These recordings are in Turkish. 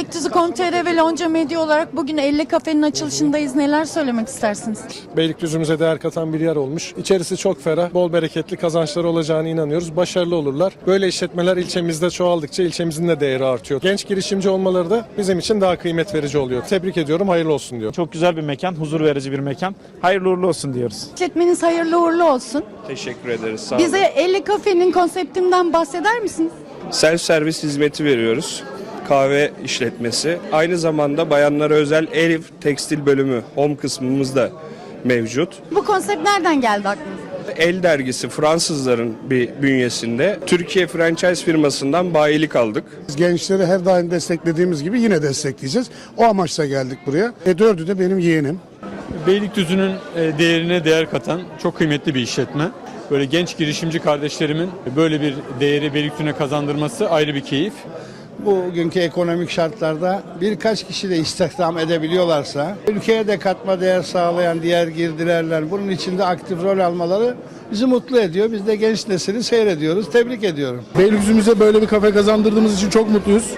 Beylikdüzü Com.tr ve Lonca Medya olarak bugün 50 kafenin açılışındayız. Neler söylemek istersiniz? Beylikdüzü'müze değer katan bir yer olmuş. İçerisi çok ferah, bol bereketli kazançları olacağına inanıyoruz. Başarılı olurlar. Böyle işletmeler ilçemizde çoğaldıkça ilçemizin de değeri artıyor. Genç girişimci olmaları da bizim için daha kıymet verici oluyor. Tebrik ediyorum, hayırlı olsun diyor. Çok güzel bir mekan, huzur verici bir mekan. Hayırlı uğurlu olsun diyoruz. İşletmeniz hayırlı uğurlu olsun. Teşekkür ederiz. Sağ olun. Bize 50 kafenin konseptinden bahseder misiniz? Self servis hizmeti veriyoruz. Kahve işletmesi. Aynı zamanda bayanlara özel ev tekstil bölümü, home kısmımız da mevcut. Bu konsept nereden geldi aklınıza? El dergisi Fransızların bir bünyesinde Türkiye franchise firmasından bayilik aldık. Biz gençleri her daim desteklediğimiz gibi yine destekleyeceğiz. O amaçla geldik buraya. E dördü de benim yeğenim. Beylikdüzü'nün e, değerine değer katan çok kıymetli bir işletme. Böyle genç girişimci kardeşlerimin böyle bir değeri Beylikdüzü'ne kazandırması ayrı bir keyif. Bugünkü ekonomik şartlarda birkaç kişi de istihdam edebiliyorlarsa, ülkeye de katma değer sağlayan diğer girdilerle bunun içinde aktif rol almaları bizi mutlu ediyor. Biz de genç nesili seyrediyoruz. Tebrik ediyorum. Beylikdüzü'müze böyle bir kafe kazandırdığımız için çok mutluyuz.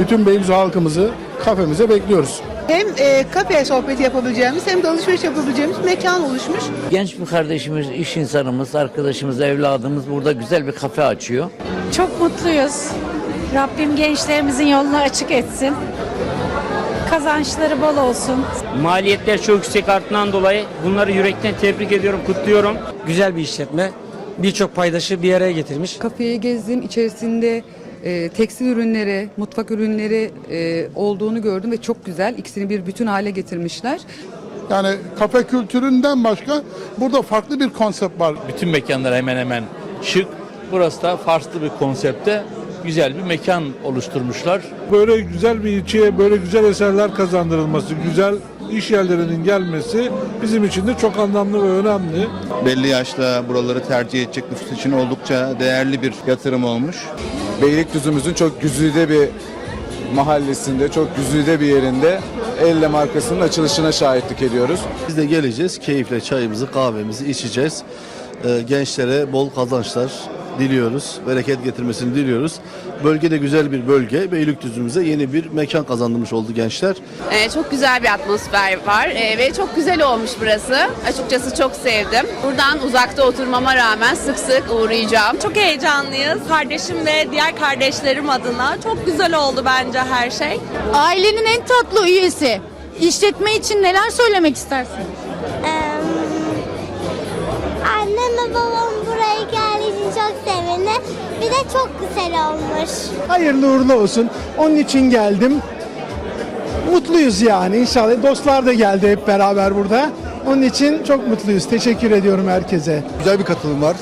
Bütün Beylikdüzü halkımızı kafemize bekliyoruz. Hem e, kafe sohbeti yapabileceğimiz hem de alışveriş yapabileceğimiz mekan oluşmuş. Genç bir kardeşimiz, iş insanımız, arkadaşımız, evladımız burada güzel bir kafe açıyor. Çok mutluyuz. Rabbim gençlerimizin yolunu açık etsin. Kazançları bol olsun. Maliyetler çok yüksek arttığından dolayı bunları yürekten tebrik ediyorum, kutluyorum. Güzel bir işletme. Birçok paydaşı bir araya getirmiş. Kafeyi gezdim. İçerisinde e, tekstil ürünleri, mutfak ürünleri e, olduğunu gördüm ve çok güzel. İkisini bir bütün hale getirmişler. Yani kafe kültüründen başka burada farklı bir konsept var. Bütün mekanlar hemen hemen şık. Burası da farklı bir konsepte güzel bir mekan oluşturmuşlar. Böyle güzel bir ilçeye böyle güzel eserler kazandırılması, güzel iş yerlerinin gelmesi bizim için de çok anlamlı ve önemli. Belli yaşta buraları tercih edecek nüfus için oldukça değerli bir yatırım olmuş. Beylikdüzü'müzün çok güzide bir mahallesinde, çok güzide bir yerinde Elle markasının açılışına şahitlik ediyoruz. Biz de geleceğiz. Keyifle çayımızı, kahvemizi içeceğiz. Ee, gençlere bol kazançlar diliyoruz. Bereket getirmesini diliyoruz. Bölgede güzel bir bölge. Beylikdüzü'müze yeni bir mekan kazandırmış oldu gençler. Ee, çok güzel bir atmosfer var Ee, ve çok güzel olmuş burası. Açıkçası çok sevdim. Buradan uzakta oturmama rağmen sık sık uğrayacağım. Çok heyecanlıyız. Kardeşim ve diğer kardeşlerim adına. Çok güzel oldu bence her şey. Ailenin en tatlı üyesi. İşletme için neler söylemek istersin? Annem ve babam Bir de çok güzel olmuş. Hayırlı uğurlu olsun. Onun için geldim. Mutluyuz yani. İnşallah dostlar da geldi hep beraber burada. Onun için çok mutluyuz. Teşekkür ediyorum herkese. Güzel bir katılım var.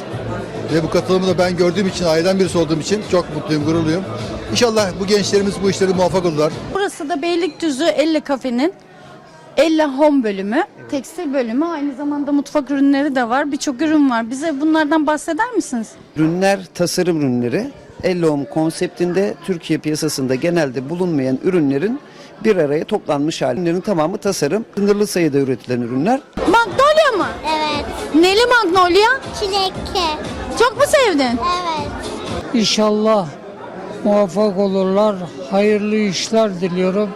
Ve bu katılımı da ben gördüğüm için, aileden birisi olduğum için çok mutluyum, gururluyum. İnşallah bu gençlerimiz bu işleri muvaffak olurlar. Burası da Beylikdüzü 50 kafenin 50 Home bölümü, tekstil bölümü, aynı zamanda mutfak ürünleri de var. Birçok ürün var. Bize bunlardan bahseder misiniz? Ürünler tasarım ürünleri. Ellom konseptinde Türkiye piyasasında genelde bulunmayan ürünlerin bir araya toplanmış hali. Ürünlerin tamamı tasarım. Sınırlı sayıda üretilen ürünler. Magnolia mı? Evet. Neli Magnolia? Çilekli. Çok mu sevdin? Evet. İnşallah muvaffak olurlar. Hayırlı işler diliyorum.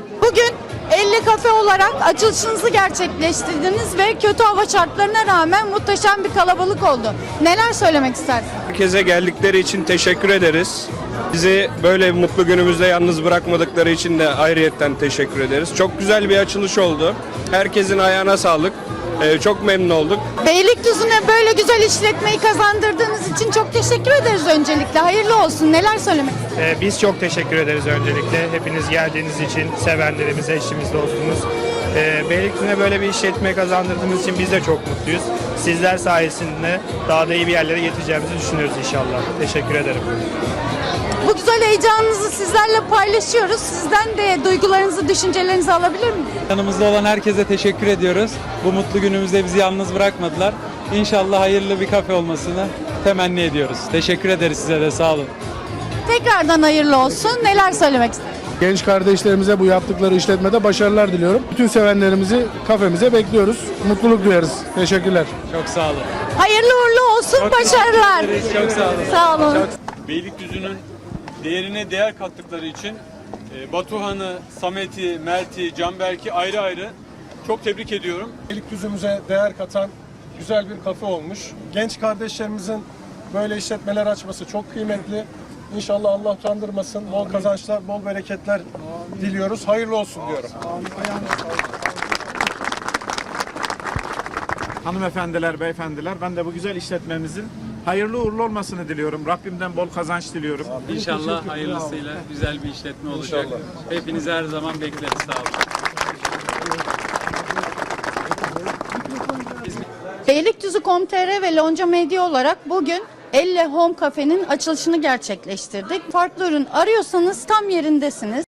Bugün 50 kafe olarak açılışınızı gerçekleştirdiniz ve kötü hava şartlarına rağmen muhteşem bir kalabalık oldu. Neler söylemek istersin? Herkese geldikleri için teşekkür ederiz. Bizi böyle mutlu günümüzde yalnız bırakmadıkları için de ayrıyetten teşekkür ederiz. Çok güzel bir açılış oldu. Herkesin ayağına sağlık. Ee, çok memnun olduk. Beylikdüzü'ne böyle güzel işletmeyi kazandırdığınız için çok teşekkür ederiz öncelikle. Hayırlı olsun. Neler söylemek Ee, biz çok teşekkür ederiz öncelikle. Hepiniz geldiğiniz için, sevenlerimize, eşimiz, dostumuz. Ee, Beylikdüzü'ne böyle bir işletme kazandırdığımız için biz de çok mutluyuz. Sizler sayesinde daha da iyi bir yerlere getireceğimizi düşünüyoruz inşallah. Teşekkür ederim. Bu güzel heyecanınızı sizlerle paylaşıyoruz. Sizden de duygularınızı, düşüncelerinizi alabilir miyim? Yanımızda olan herkese teşekkür ediyoruz. Bu mutlu günümüzde bizi yalnız bırakmadılar. İnşallah hayırlı bir kafe olmasını temenni ediyoruz. Teşekkür ederiz size de sağ olun. Tekrardan hayırlı olsun. Neler söylemek istersiniz? Genç kardeşlerimize bu yaptıkları işletmede başarılar diliyorum. Bütün sevenlerimizi kafemize bekliyoruz. Mutluluk duyarız. Teşekkürler. Çok sağ olun. Hayırlı uğurlu olsun. Başarılar. Çok sağ olun. Sağ olun. Beylikdüzü'nün değerine değer kattıkları için e, Batuhan'ı, Samet'i, Mert'i, Canberk'i ayrı ayrı çok tebrik ediyorum. Beylikdüzü'müze değer katan güzel bir kafe olmuş. Genç kardeşlerimizin böyle işletmeler açması çok kıymetli. İnşallah Allah utandırmasın. Bol kazançlar, bol bereketler diliyoruz. Hayırlı olsun diyorum. Hanımefendiler, beyefendiler ben de bu güzel işletmemizin hayırlı uğurlu olmasını diliyorum. Rabbimden bol kazanç diliyorum. İnşallah hayırlısıyla güzel bir işletme olacak. İnşallah. Hepinizi her zaman bekleriz. Sağ olun. Beylikdüzü.com.tr ve Lonca Medya olarak bugün Elle Home Cafe'nin açılışını gerçekleştirdik. Farklı ürün arıyorsanız tam yerindesiniz.